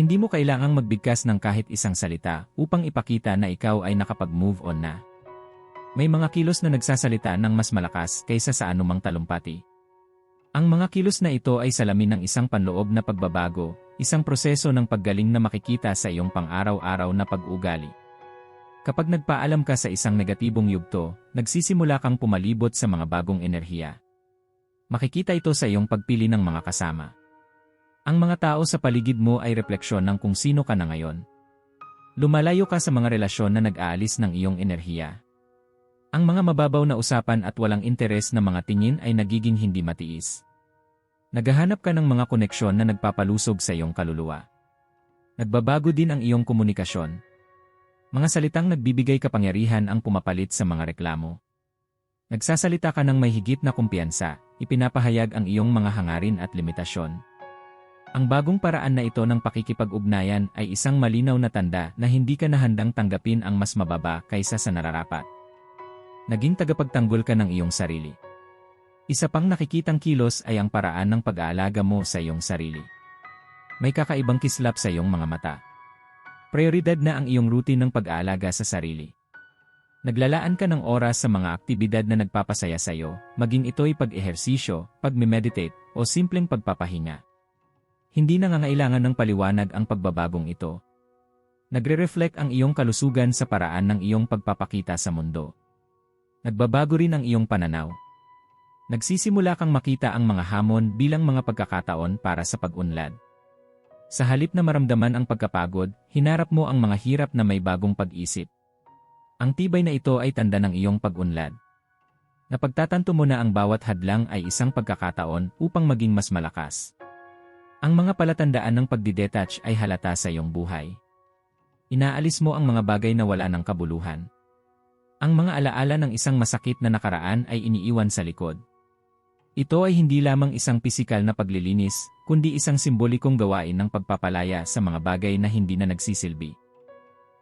Hindi mo kailangang magbigkas ng kahit isang salita upang ipakita na ikaw ay nakapag-move on na. May mga kilos na nagsasalita ng mas malakas kaysa sa anumang talumpati. Ang mga kilos na ito ay salamin ng isang panloob na pagbabago, isang proseso ng paggaling na makikita sa iyong pang-araw-araw na pag-ugali. Kapag nagpaalam ka sa isang negatibong yugto, nagsisimula kang pumalibot sa mga bagong enerhiya. Makikita ito sa iyong pagpili ng mga kasama. Ang mga tao sa paligid mo ay refleksyon ng kung sino ka na ngayon. Lumalayo ka sa mga relasyon na nag-aalis ng iyong enerhiya. Ang mga mababaw na usapan at walang interes na mga tingin ay nagiging hindi matiis. Naghahanap ka ng mga koneksyon na nagpapalusog sa iyong kaluluwa. Nagbabago din ang iyong komunikasyon. Mga salitang nagbibigay kapangyarihan ang pumapalit sa mga reklamo. Nagsasalita ka ng may higit na kumpiyansa, ipinapahayag ang iyong mga hangarin at limitasyon. Ang bagong paraan na ito ng pakikipag-ugnayan ay isang malinaw na tanda na hindi ka na handang tanggapin ang mas mababa kaysa sa nararapat. Naging tagapagtanggol ka ng iyong sarili. Isa pang nakikitang kilos ay ang paraan ng pag-aalaga mo sa iyong sarili. May kakaibang kislap sa iyong mga mata. Prioridad na ang iyong routine ng pag-aalaga sa sarili. Naglalaan ka ng oras sa mga aktibidad na nagpapasaya sa iyo, maging ito'y pag-ehersisyo, pag-meditate, o simpleng pagpapahinga. Hindi nangangailangan ng paliwanag ang pagbabagong ito. Nagre-reflect ang iyong kalusugan sa paraan ng iyong pagpapakita sa mundo. Nagbabago rin ang iyong pananaw. Nagsisimula kang makita ang mga hamon bilang mga pagkakataon para sa pag-unlad. Sa halip na maramdaman ang pagkapagod, hinarap mo ang mga hirap na may bagong pag-isip. Ang tibay na ito ay tanda ng iyong pag-unlad. Napagtatanto mo na ang bawat hadlang ay isang pagkakataon upang maging mas malakas. Ang mga palatandaan ng pagdidetach ay halata sa iyong buhay. Inaalis mo ang mga bagay na wala ng kabuluhan. Ang mga alaala ng isang masakit na nakaraan ay iniiwan sa likod. Ito ay hindi lamang isang pisikal na paglilinis, kundi isang simbolikong gawain ng pagpapalaya sa mga bagay na hindi na nagsisilbi.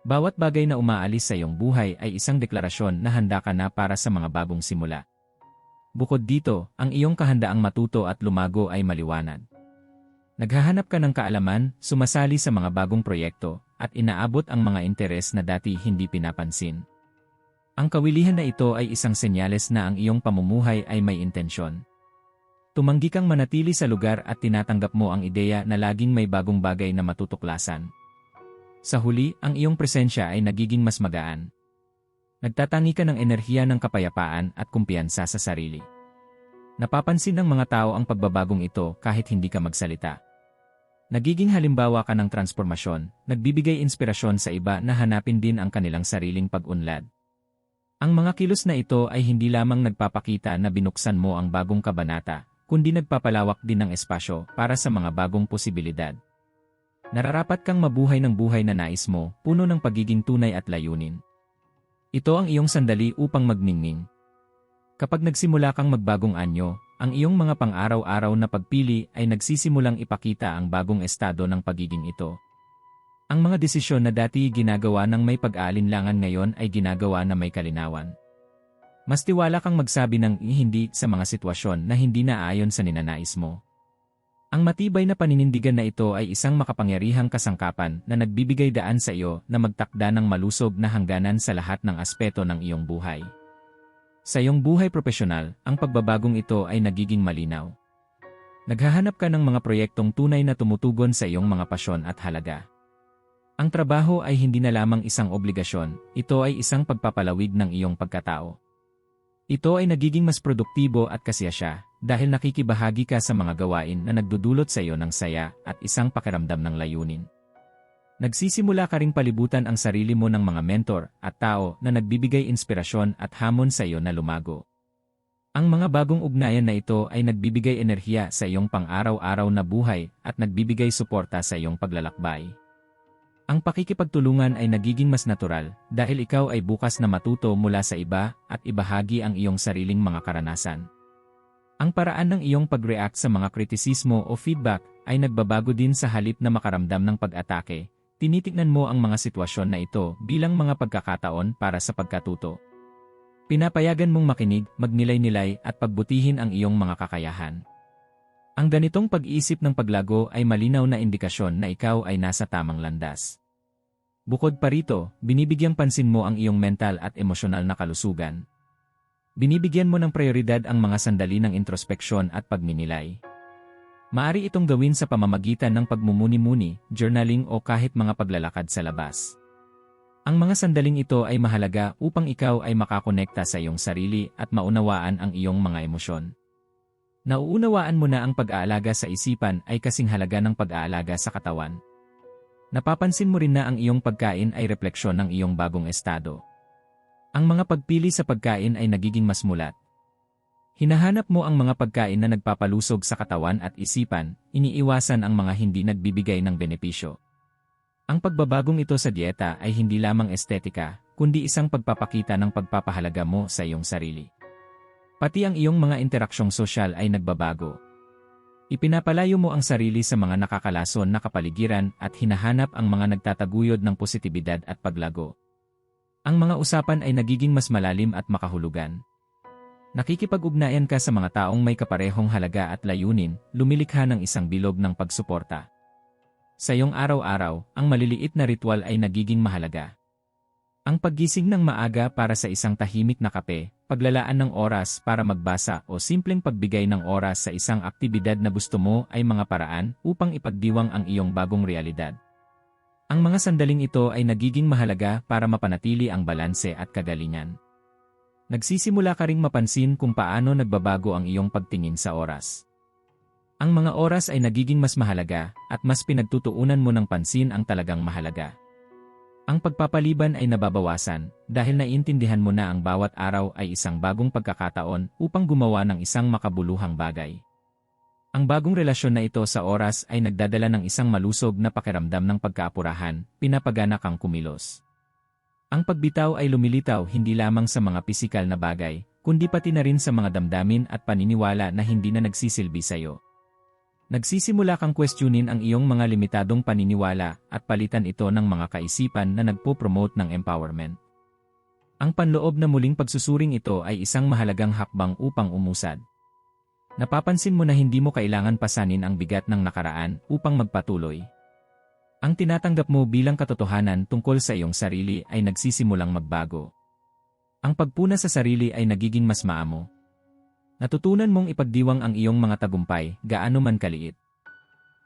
Bawat bagay na umaalis sa iyong buhay ay isang deklarasyon na handa ka na para sa mga bagong simula. Bukod dito, ang iyong kahandaang matuto at lumago ay maliwanag. Naghahanap ka ng kaalaman, sumasali sa mga bagong proyekto, at inaabot ang mga interes na dati hindi pinapansin. Ang kawilihan na ito ay isang senyales na ang iyong pamumuhay ay may intensyon. Tumanggi kang manatili sa lugar at tinatanggap mo ang ideya na laging may bagong bagay na matutuklasan. Sa huli, ang iyong presensya ay nagiging mas magaan. Nagtatangi ka ng enerhiya ng kapayapaan at kumpiyansa sa sarili. Napapansin ng mga tao ang pagbabagong ito kahit hindi ka magsalita. Nagiging halimbawa ka ng transformasyon, nagbibigay inspirasyon sa iba na hanapin din ang kanilang sariling pag-unlad. Ang mga kilos na ito ay hindi lamang nagpapakita na binuksan mo ang bagong kabanata, kundi nagpapalawak din ng espasyo para sa mga bagong posibilidad. Nararapat kang mabuhay ng buhay na nais mo, puno ng pagiging tunay at layunin. Ito ang iyong sandali upang magningning. Kapag nagsimula kang magbagong anyo, ang iyong mga pang-araw-araw na pagpili ay nagsisimulang ipakita ang bagong estado ng pagiging ito. Ang mga desisyon na dati ginagawa ng may pag-aalinlangan ngayon ay ginagawa na may kalinawan. Mas tiwala kang magsabi ng hindi sa mga sitwasyon na hindi naayon sa ninanais mo. Ang matibay na paninindigan na ito ay isang makapangyarihang kasangkapan na nagbibigay daan sa iyo na magtakda ng malusog na hangganan sa lahat ng aspeto ng iyong buhay. Sa iyong buhay profesional, ang pagbabagong ito ay nagiging malinaw. Naghahanap ka ng mga proyektong tunay na tumutugon sa iyong mga pasyon at halaga. Ang trabaho ay hindi na lamang isang obligasyon, ito ay isang pagpapalawig ng iyong pagkatao. Ito ay nagiging mas produktibo at kasiyasya dahil nakikibahagi ka sa mga gawain na nagdudulot sa iyo ng saya at isang pakiramdam ng layunin. Nagsisimula ka ring palibutan ang sarili mo ng mga mentor at tao na nagbibigay inspirasyon at hamon sa iyo na lumago. Ang mga bagong ugnayan na ito ay nagbibigay enerhiya sa iyong pang-araw-araw na buhay at nagbibigay suporta sa iyong paglalakbay. Ang pakikipagtulungan ay nagiging mas natural dahil ikaw ay bukas na matuto mula sa iba at ibahagi ang iyong sariling mga karanasan. Ang paraan ng iyong pag-react sa mga kritisismo o feedback ay nagbabago din sa halip na makaramdam ng pag-atake Tinitignan mo ang mga sitwasyon na ito bilang mga pagkakataon para sa pagkatuto. Pinapayagan mong makinig, magnilay-nilay at pagbutihin ang iyong mga kakayahan. Ang ganitong pag-iisip ng paglago ay malinaw na indikasyon na ikaw ay nasa tamang landas. Bukod pa rito, binibigyang pansin mo ang iyong mental at emosyonal na kalusugan. Binibigyan mo ng prioridad ang mga sandali ng introspeksyon at pagninilay. Maari itong gawin sa pamamagitan ng pagmumuni-muni, journaling o kahit mga paglalakad sa labas. Ang mga sandaling ito ay mahalaga upang ikaw ay makakonekta sa iyong sarili at maunawaan ang iyong mga emosyon. Nauunawaan mo na ang pag-aalaga sa isipan ay kasing halaga ng pag-aalaga sa katawan. Napapansin mo rin na ang iyong pagkain ay refleksyon ng iyong bagong estado. Ang mga pagpili sa pagkain ay nagiging mas mulat. Hinahanap mo ang mga pagkain na nagpapalusog sa katawan at isipan, iniiwasan ang mga hindi nagbibigay ng benepisyo. Ang pagbabagong ito sa dieta ay hindi lamang estetika, kundi isang pagpapakita ng pagpapahalaga mo sa iyong sarili. Pati ang iyong mga interaksyong sosyal ay nagbabago. Ipinapalayo mo ang sarili sa mga nakakalason na kapaligiran at hinahanap ang mga nagtataguyod ng positibidad at paglago. Ang mga usapan ay nagiging mas malalim at makahulugan. Nakikipag-ugnayan ka sa mga taong may kaparehong halaga at layunin, lumilikha ng isang bilog ng pagsuporta. Sa iyong araw-araw, ang maliliit na ritual ay nagiging mahalaga. Ang paggising ng maaga para sa isang tahimik na kape, paglalaan ng oras para magbasa o simpleng pagbigay ng oras sa isang aktibidad na gusto mo ay mga paraan upang ipagdiwang ang iyong bagong realidad. Ang mga sandaling ito ay nagiging mahalaga para mapanatili ang balanse at kagalingan. Nagsisimula ka ring mapansin kung paano nagbabago ang iyong pagtingin sa oras. Ang mga oras ay nagiging mas mahalaga at mas pinagtutuunan mo ng pansin ang talagang mahalaga. Ang pagpapaliban ay nababawasan dahil naiintindihan mo na ang bawat araw ay isang bagong pagkakataon upang gumawa ng isang makabuluhang bagay. Ang bagong relasyon na ito sa oras ay nagdadala ng isang malusog na pakiramdam ng pagkaapurahan, pinapagana kang kumilos. Ang pagbitaw ay lumilitaw hindi lamang sa mga pisikal na bagay, kundi pati na rin sa mga damdamin at paniniwala na hindi na nagsisilbi sa iyo. Nagsisimula kang questionin ang iyong mga limitadong paniniwala at palitan ito ng mga kaisipan na nagpo-promote ng empowerment. Ang panloob na muling pagsusuring ito ay isang mahalagang hakbang upang umusad. Napapansin mo na hindi mo kailangan pasanin ang bigat ng nakaraan upang magpatuloy. Ang tinatanggap mo bilang katotohanan tungkol sa iyong sarili ay nagsisimulang magbago. Ang pagpuna sa sarili ay nagiging mas maamo, Natutunan mong ipagdiwang ang iyong mga tagumpay, gaano man kaliit.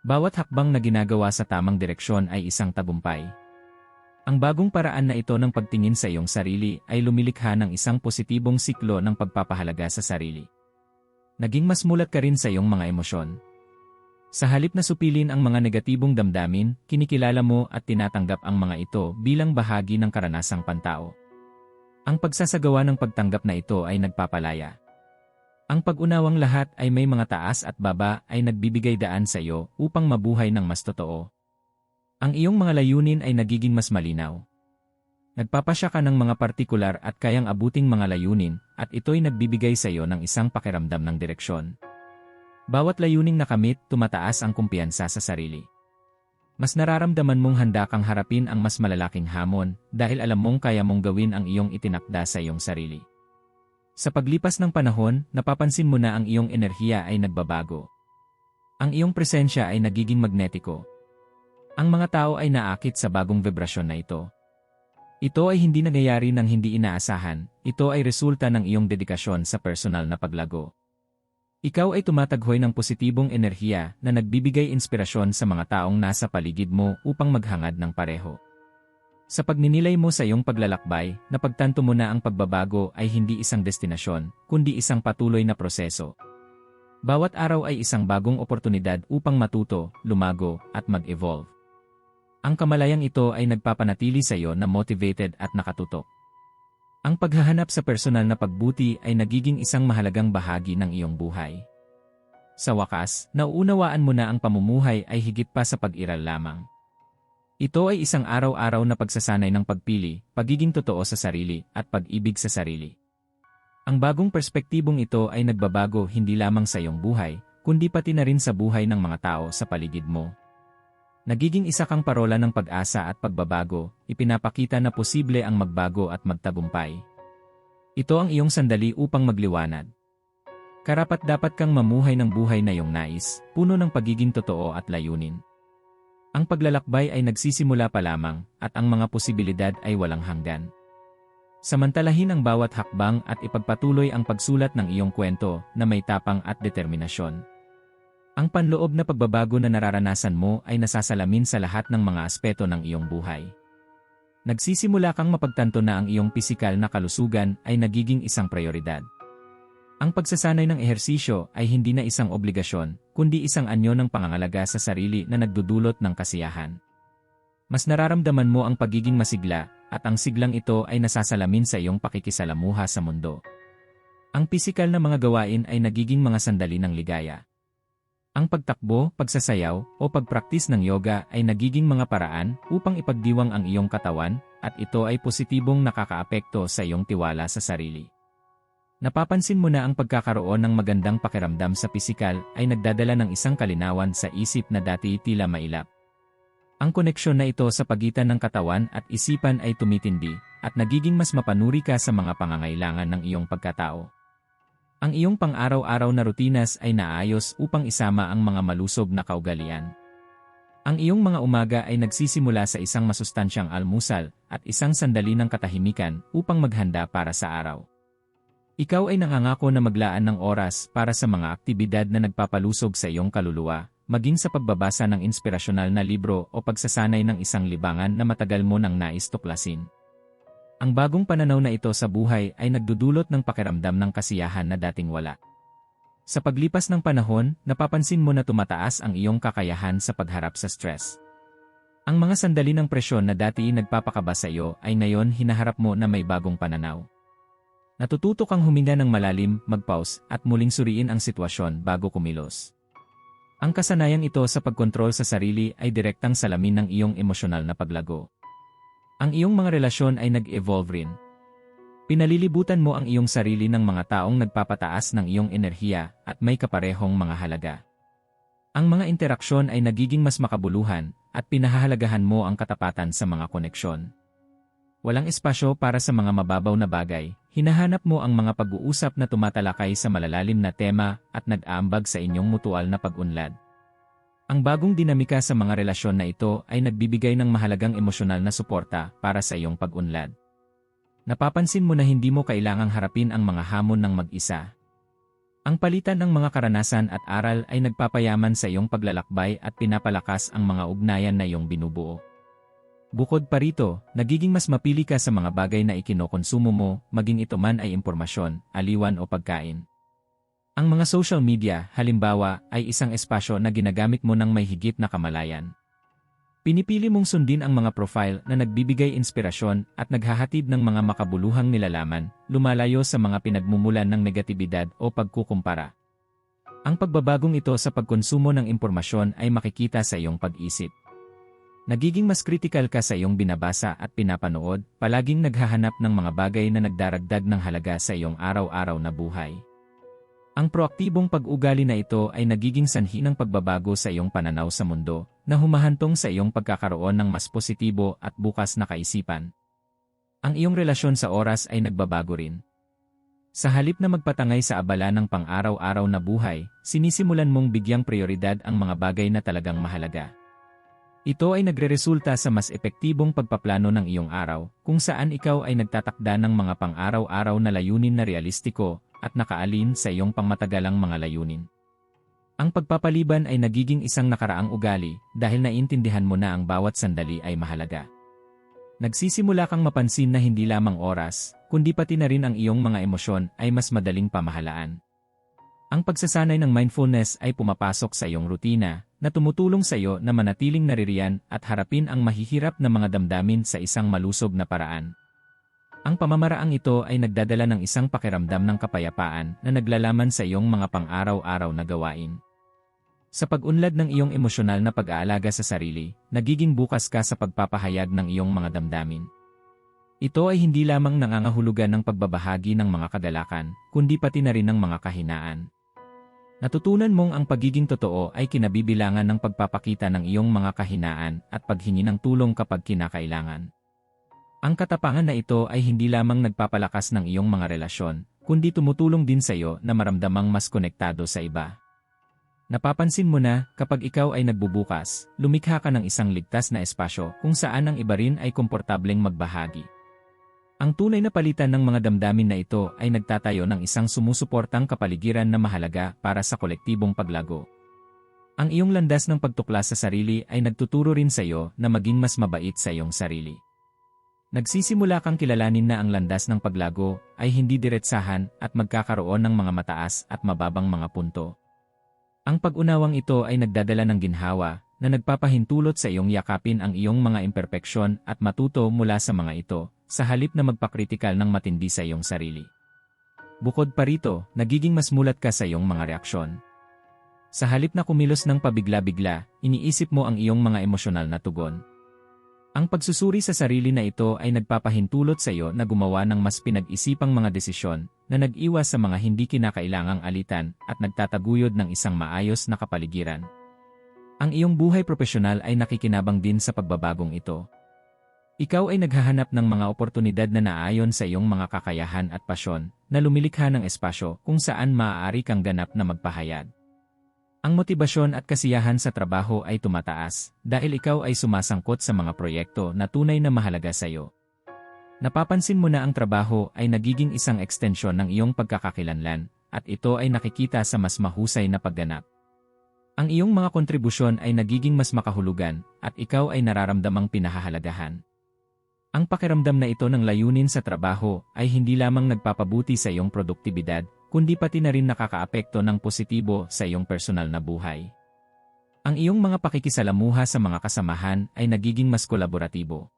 Bawat hakbang na ginagawa sa tamang direksyon ay isang tagumpay. Ang bagong paraan na ito ng pagtingin sa iyong sarili ay lumilikha ng isang positibong siklo ng pagpapahalaga sa sarili. Naging mas mulat ka rin sa iyong mga emosyon. Sa halip na supilin ang mga negatibong damdamin, kinikilala mo at tinatanggap ang mga ito bilang bahagi ng karanasang pantao. Ang pagsasagawa ng pagtanggap na ito ay nagpapalaya. Ang pag-unawang lahat ay may mga taas at baba ay nagbibigay daan sa iyo upang mabuhay ng mas totoo. Ang iyong mga layunin ay nagiging mas malinaw. Nagpapasya ka ng mga partikular at kayang abuting mga layunin at ito'y nagbibigay sa iyo ng isang pakiramdam ng direksyon. Bawat layuning nakamit, tumataas ang kumpiyansa sa sarili. Mas nararamdaman mong handa kang harapin ang mas malalaking hamon dahil alam mong kaya mong gawin ang iyong itinakda sa iyong sarili. Sa paglipas ng panahon, napapansin mo na ang iyong enerhiya ay nagbabago. Ang iyong presensya ay nagiging magnetiko. Ang mga tao ay naakit sa bagong vibrasyon na ito. Ito ay hindi nangyayari ng hindi inaasahan, ito ay resulta ng iyong dedikasyon sa personal na paglago. Ikaw ay tumataghoy ng positibong enerhiya na nagbibigay inspirasyon sa mga taong nasa paligid mo upang maghangad ng pareho. Sa pagninilay mo sa iyong paglalakbay, napagtanto mo na ang pagbabago ay hindi isang destinasyon, kundi isang patuloy na proseso. Bawat araw ay isang bagong oportunidad upang matuto, lumago, at mag-evolve. Ang kamalayang ito ay nagpapanatili sa iyo na motivated at nakatutok. Ang paghahanap sa personal na pagbuti ay nagiging isang mahalagang bahagi ng iyong buhay. Sa wakas, nauunawaan mo na ang pamumuhay ay higit pa sa pag-iral lamang. Ito ay isang araw-araw na pagsasanay ng pagpili, pagiging totoo sa sarili, at pag-ibig sa sarili. Ang bagong perspektibong ito ay nagbabago hindi lamang sa iyong buhay, kundi pati na rin sa buhay ng mga tao sa paligid mo. Nagiging isa kang parola ng pag-asa at pagbabago, ipinapakita na posible ang magbago at magtagumpay. Ito ang iyong sandali upang magliwanag. Karapat dapat kang mamuhay ng buhay na iyong nais, puno ng pagiging totoo at layunin. Ang paglalakbay ay nagsisimula pa lamang, at ang mga posibilidad ay walang hanggan. Samantalahin ang bawat hakbang at ipagpatuloy ang pagsulat ng iyong kwento na may tapang at determinasyon. Ang panloob na pagbabago na nararanasan mo ay nasasalamin sa lahat ng mga aspeto ng iyong buhay. Nagsisimula kang mapagtanto na ang iyong pisikal na kalusugan ay nagiging isang prioridad. Ang pagsasanay ng ehersisyo ay hindi na isang obligasyon, kundi isang anyo ng pangangalaga sa sarili na nagdudulot ng kasiyahan. Mas nararamdaman mo ang pagiging masigla, at ang siglang ito ay nasasalamin sa iyong pakikisalamuha sa mundo. Ang pisikal na mga gawain ay nagiging mga sandali ng ligaya. Ang pagtakbo, pagsasayaw, o pagpraktis ng yoga ay nagiging mga paraan upang ipagdiwang ang iyong katawan, at ito ay positibong nakakaapekto sa iyong tiwala sa sarili. Napapansin mo na ang pagkakaroon ng magandang pakiramdam sa pisikal ay nagdadala ng isang kalinawan sa isip na dati tila mailap. Ang koneksyon na ito sa pagitan ng katawan at isipan ay tumitindi, at nagiging mas mapanuri ka sa mga pangangailangan ng iyong pagkatao. Ang iyong pang-araw-araw na rutinas ay naayos upang isama ang mga malusog na kaugalian. Ang iyong mga umaga ay nagsisimula sa isang masustansyang almusal at isang sandali ng katahimikan upang maghanda para sa araw. Ikaw ay nangangako na maglaan ng oras para sa mga aktibidad na nagpapalusog sa iyong kaluluwa, maging sa pagbabasa ng inspirasyonal na libro o pagsasanay ng isang libangan na matagal mo nang nais tuklasin. Ang bagong pananaw na ito sa buhay ay nagdudulot ng pakiramdam ng kasiyahan na dating wala. Sa paglipas ng panahon, napapansin mo na tumataas ang iyong kakayahan sa pagharap sa stress. Ang mga sandali ng presyon na dati nagpapakaba sa iyo ay ngayon hinaharap mo na may bagong pananaw. Natututo kang huminga ng malalim, mag-pause, at muling suriin ang sitwasyon bago kumilos. Ang kasanayang ito sa pagkontrol sa sarili ay direktang salamin ng iyong emosyonal na paglago. Ang iyong mga relasyon ay nag-evolve rin. Pinalilibutan mo ang iyong sarili ng mga taong nagpapataas ng iyong enerhiya at may kaparehong mga halaga. Ang mga interaksyon ay nagiging mas makabuluhan at pinahahalagahan mo ang katapatan sa mga koneksyon. Walang espasyo para sa mga mababaw na bagay, Hinahanap mo ang mga pag-uusap na tumatalakay sa malalalim na tema at nag-aambag sa inyong mutual na pag-unlad. Ang bagong dinamika sa mga relasyon na ito ay nagbibigay ng mahalagang emosyonal na suporta para sa iyong pag-unlad. Napapansin mo na hindi mo kailangang harapin ang mga hamon ng mag-isa. Ang palitan ng mga karanasan at aral ay nagpapayaman sa iyong paglalakbay at pinapalakas ang mga ugnayan na iyong binubuo. Bukod pa rito, nagiging mas mapili ka sa mga bagay na ikinokonsumo mo, maging ito man ay impormasyon, aliwan o pagkain. Ang mga social media, halimbawa, ay isang espasyo na ginagamit mo ng may higit na kamalayan. Pinipili mong sundin ang mga profile na nagbibigay inspirasyon at naghahatid ng mga makabuluhang nilalaman, lumalayo sa mga pinagmumulan ng negatibidad o pagkukumpara. Ang pagbabagong ito sa pagkonsumo ng impormasyon ay makikita sa iyong pag-isip. Nagiging mas kritikal ka sa iyong binabasa at pinapanood, palaging naghahanap ng mga bagay na nagdaragdag ng halaga sa iyong araw-araw na buhay. Ang proaktibong pag-ugali na ito ay nagiging sanhi ng pagbabago sa iyong pananaw sa mundo, na humahantong sa iyong pagkakaroon ng mas positibo at bukas na kaisipan. Ang iyong relasyon sa oras ay nagbabago rin. Sa halip na magpatangay sa abala ng pang-araw-araw na buhay, sinisimulan mong bigyang prioridad ang mga bagay na talagang mahalaga. Ito ay nagreresulta sa mas epektibong pagpaplano ng iyong araw, kung saan ikaw ay nagtatakda ng mga pang-araw-araw na layunin na realistiko at nakaalin sa iyong pangmatagalang mga layunin. Ang pagpapaliban ay nagiging isang nakaraang ugali dahil naintindihan mo na ang bawat sandali ay mahalaga. Nagsisimula kang mapansin na hindi lamang oras, kundi pati na rin ang iyong mga emosyon ay mas madaling pamahalaan. Ang pagsasanay ng mindfulness ay pumapasok sa iyong rutina, na tumutulong sa iyo na manatiling naririyan at harapin ang mahihirap na mga damdamin sa isang malusog na paraan. Ang pamamaraang ito ay nagdadala ng isang pakiramdam ng kapayapaan na naglalaman sa iyong mga pang-araw-araw na gawain. Sa pag-unlad ng iyong emosyonal na pag-aalaga sa sarili, nagiging bukas ka sa pagpapahayag ng iyong mga damdamin. Ito ay hindi lamang nangangahulugan ng pagbabahagi ng mga kagalakan, kundi pati na rin ng mga kahinaan. Natutunan mong ang pagiging totoo ay kinabibilangan ng pagpapakita ng iyong mga kahinaan at paghingi ng tulong kapag kinakailangan. Ang katapangan na ito ay hindi lamang nagpapalakas ng iyong mga relasyon, kundi tumutulong din sa iyo na maramdamang mas konektado sa iba. Napapansin mo na, kapag ikaw ay nagbubukas, lumikha ka ng isang ligtas na espasyo kung saan ang iba rin ay komportableng magbahagi. Ang tunay na palitan ng mga damdamin na ito ay nagtatayo ng isang sumusuportang kapaligiran na mahalaga para sa kolektibong paglago. Ang iyong landas ng pagtuklas sa sarili ay nagtuturo rin sa iyo na maging mas mabait sa iyong sarili. Nagsisimula kang kilalanin na ang landas ng paglago ay hindi diretsahan at magkakaroon ng mga mataas at mababang mga punto. Ang pag-unawang ito ay nagdadala ng ginhawa na nagpapahintulot sa iyong yakapin ang iyong mga imperpeksyon at matuto mula sa mga ito, sa halip na magpakritikal ng matindi sa iyong sarili. Bukod pa rito, nagiging mas mulat ka sa iyong mga reaksyon. Sa halip na kumilos ng pabigla-bigla, iniisip mo ang iyong mga emosyonal na tugon. Ang pagsusuri sa sarili na ito ay nagpapahintulot sa iyo na gumawa ng mas pinag-isipang mga desisyon na nag-iwas sa mga hindi kinakailangang alitan at nagtataguyod ng isang maayos na kapaligiran. Ang iyong buhay profesional ay nakikinabang din sa pagbabagong ito. Ikaw ay naghahanap ng mga oportunidad na naayon sa iyong mga kakayahan at pasyon na lumilikha ng espasyo kung saan maaari kang ganap na magpahayag. Ang motibasyon at kasiyahan sa trabaho ay tumataas dahil ikaw ay sumasangkot sa mga proyekto na tunay na mahalaga sa iyo. Napapansin mo na ang trabaho ay nagiging isang ekstensyon ng iyong pagkakakilanlan at ito ay nakikita sa mas mahusay na pagganap. Ang iyong mga kontribusyon ay nagiging mas makahulugan at ikaw ay nararamdamang pinahahalagahan. Ang pakiramdam na ito ng layunin sa trabaho ay hindi lamang nagpapabuti sa iyong produktibidad kundi pati na rin nakakaapekto ng positibo sa iyong personal na buhay. Ang iyong mga pakikisalamuha sa mga kasamahan ay nagiging mas kolaboratibo.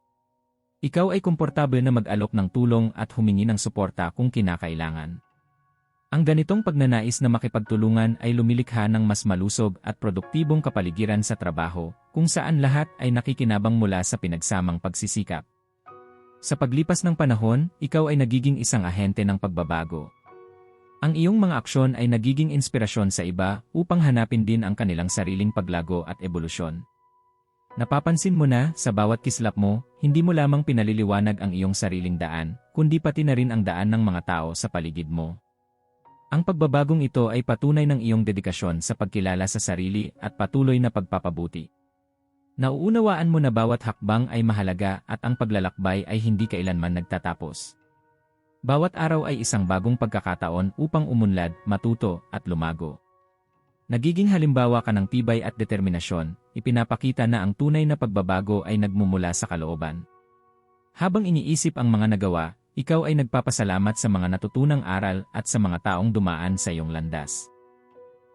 Ikaw ay komportable na mag-alok ng tulong at humingi ng suporta kung kinakailangan. Ang ganitong pagnanais na makipagtulungan ay lumilikha ng mas malusog at produktibong kapaligiran sa trabaho, kung saan lahat ay nakikinabang mula sa pinagsamang pagsisikap. Sa paglipas ng panahon, ikaw ay nagiging isang ahente ng pagbabago, ang iyong mga aksyon ay nagiging inspirasyon sa iba upang hanapin din ang kanilang sariling paglago at ebolusyon. Napapansin mo na, sa bawat kislap mo, hindi mo lamang pinaliliwanag ang iyong sariling daan, kundi pati na rin ang daan ng mga tao sa paligid mo. Ang pagbabagong ito ay patunay ng iyong dedikasyon sa pagkilala sa sarili at patuloy na pagpapabuti. Nauunawaan mo na bawat hakbang ay mahalaga at ang paglalakbay ay hindi kailanman nagtatapos. Bawat araw ay isang bagong pagkakataon upang umunlad, matuto, at lumago. Nagiging halimbawa ka ng tibay at determinasyon, ipinapakita na ang tunay na pagbabago ay nagmumula sa kalooban. Habang iniisip ang mga nagawa, ikaw ay nagpapasalamat sa mga natutunang aral at sa mga taong dumaan sa iyong landas.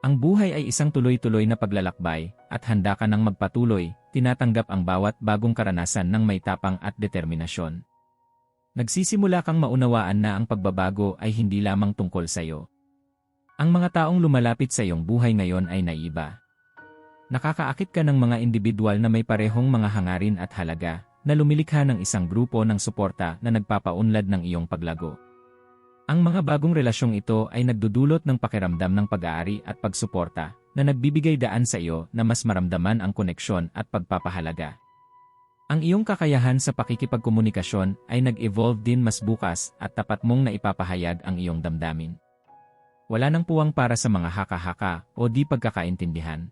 Ang buhay ay isang tuloy-tuloy na paglalakbay, at handa ka nang magpatuloy, tinatanggap ang bawat bagong karanasan ng may tapang at determinasyon. Nagsisimula kang maunawaan na ang pagbabago ay hindi lamang tungkol sa iyo. Ang mga taong lumalapit sa iyong buhay ngayon ay naiba. Nakakaakit ka ng mga individual na may parehong mga hangarin at halaga, na lumilikha ng isang grupo ng suporta na nagpapaunlad ng iyong paglago. Ang mga bagong relasyong ito ay nagdudulot ng pakiramdam ng pag-aari at pagsuporta na nagbibigay daan sa iyo na mas maramdaman ang koneksyon at pagpapahalaga. Ang iyong kakayahan sa pakikipagkomunikasyon ay nag-evolve din mas bukas at tapat mong naipapahayag ang iyong damdamin. Wala nang puwang para sa mga haka-haka o di pagkakaintindihan.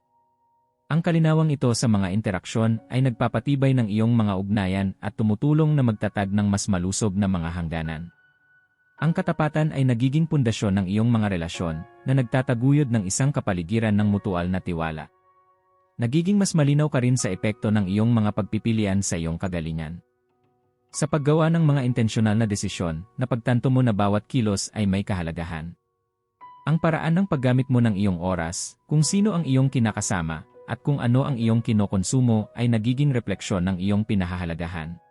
Ang kalinawang ito sa mga interaksyon ay nagpapatibay ng iyong mga ugnayan at tumutulong na magtatag ng mas malusog na mga hangganan. Ang katapatan ay nagiging pundasyon ng iyong mga relasyon na nagtataguyod ng isang kapaligiran ng mutual na tiwala. Nagiging mas malinaw ka rin sa epekto ng iyong mga pagpipilian sa iyong kagalingan. Sa paggawa ng mga intensyonal na desisyon, napagtanto mo na bawat kilos ay may kahalagahan. Ang paraan ng paggamit mo ng iyong oras, kung sino ang iyong kinakasama, at kung ano ang iyong kinokonsumo ay nagiging refleksyon ng iyong pinahahalagahan.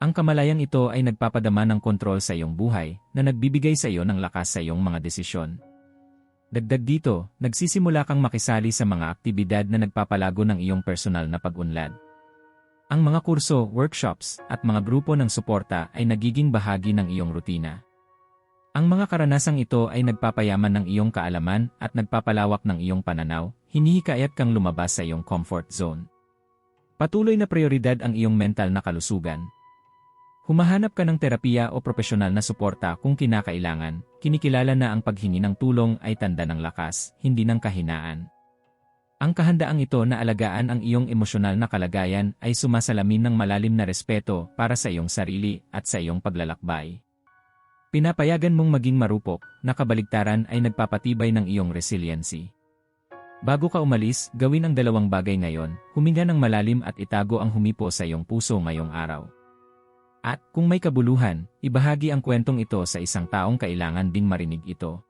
Ang kamalayang ito ay nagpapadama ng kontrol sa iyong buhay na nagbibigay sa iyo ng lakas sa iyong mga desisyon. Dagdag dito, nagsisimula kang makisali sa mga aktibidad na nagpapalago ng iyong personal na pag-unlad. Ang mga kurso, workshops, at mga grupo ng suporta ay nagiging bahagi ng iyong rutina. Ang mga karanasang ito ay nagpapayaman ng iyong kaalaman at nagpapalawak ng iyong pananaw, hinihikayat kang lumabas sa iyong comfort zone. Patuloy na prioridad ang iyong mental na kalusugan. Humahanap ka ng terapiya o profesional na suporta kung kinakailangan, kinikilala na ang paghingi ng tulong ay tanda ng lakas, hindi ng kahinaan. Ang kahandaang ito na alagaan ang iyong emosyonal na kalagayan ay sumasalamin ng malalim na respeto para sa iyong sarili at sa iyong paglalakbay. Pinapayagan mong maging marupok, na kabaligtaran ay nagpapatibay ng iyong resiliency. Bago ka umalis, gawin ang dalawang bagay ngayon, huminga ng malalim at itago ang humipo sa iyong puso ngayong araw. At, kung may kabuluhan, ibahagi ang kwentong ito sa isang taong kailangan ding marinig ito.